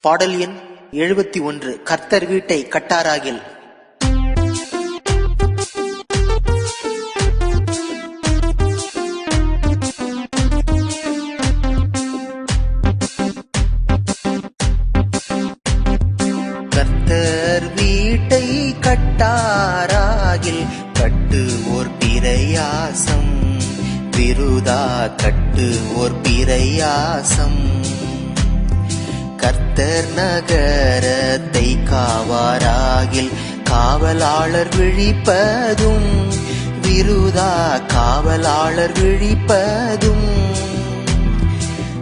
பாடல் எண் எழுபத்தி ஒன்று கர்த்தர் வீட்டை கட்டாராகில். கர்த்தர் வீட்டை கட்டாராகில் கட்டு ஓர் பிரயாசம். விருதா கட்டு ஓர் பிரயாசம். கர்த்தர் நகரத்தை காவாராகில் காவலாளர் விழிப்பதும் விருதா காவலாளர் விழிப்பதும்.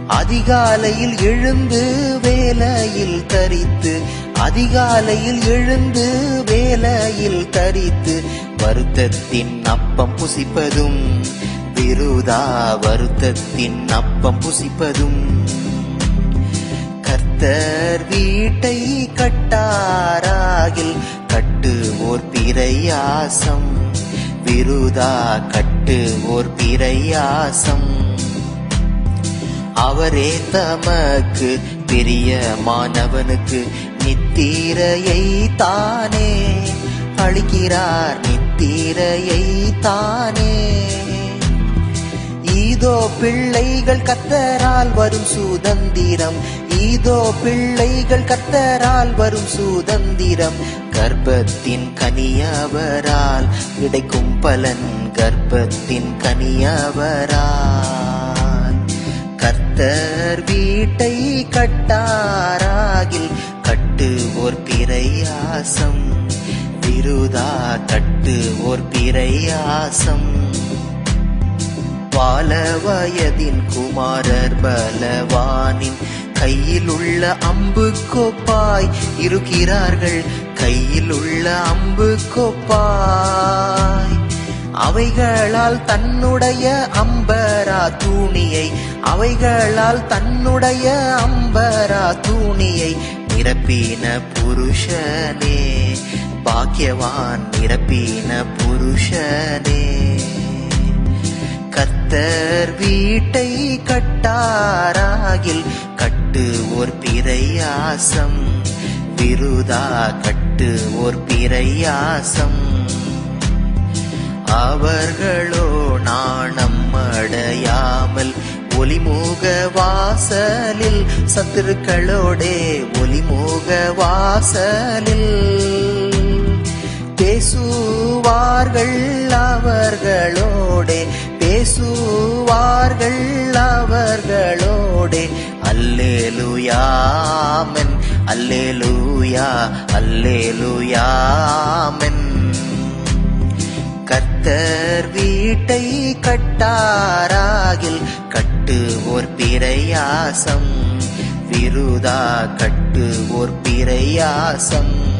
அதிகாலையில் எழுந்து வேலையில் தரித்து அதிகாலையில் எழுந்து வேலையில் தரித்து வருத்தத்தின் அப்பம் புசிப்பதும் விருதா வருத்தத்தின் அப்பம் புசிப்பதும். கர்த்தர் வீட்டை கட்டாராகில் கட்டுவோர் பிரயாசம். விருதா கட்டுவோர் பிரயாசம். அவரே தமக்கு பிரியமானவனுக்கு நித்திரையை தானே. அளிக்கிறார் நித்திரையை தானே. இதோ பிள்ளைகள் கத்தரால் வரும் சுதந்திரம். இதோ பிள்ளைகள் கத்தரால் வரும் சுதந்திரம். கர்ப்பத்தின் கனியவரால் கிடைக்கும் பலன் கர்ப்பத்தின் கனியவரால். கர்த்தர் வீட்டை கட்டாராகில் கட்டுவோர் பிரயாசம். விருதா கட்டுவோர் பிரயாசம். பால வயதின் குமாரர் பலவானின் கையில் உள்ள அம்பு கோப்பாய் இருக்கிறார்கள். கையில் உள்ள அம்பு கோப்பாய். அவைகளால் தன்னுடைய அம்பரா தூணியை அவைகளால் தன்னுடைய அம்பரா தூணியை நிரப்பின புருஷனே. பாக்கியவான் நிரப்பின புருஷனே. கத்தர் வீட்டை கட்டாராகில் கட்டு ஓர் பிரயாசம் விருதா கட்டு ஓர் பிரயாசம் அவர்களோ நாணம் அடையாமல் ஒலிமுக வாசலில் சத்துருக்களோடே ஒலிமுக வாசலில். பேசுவார்கள் அவர்களோடே பேசுவார்கள் அவர்களோடே அல்லேலுயாமன். அல்லேலுயா அல்லேலுயாமன். கத்தர் வீட்டை கட்டாராகில் கட்டுவோர் பிரயாசம். விருதா கட்டுவோர் பிரயாசம்.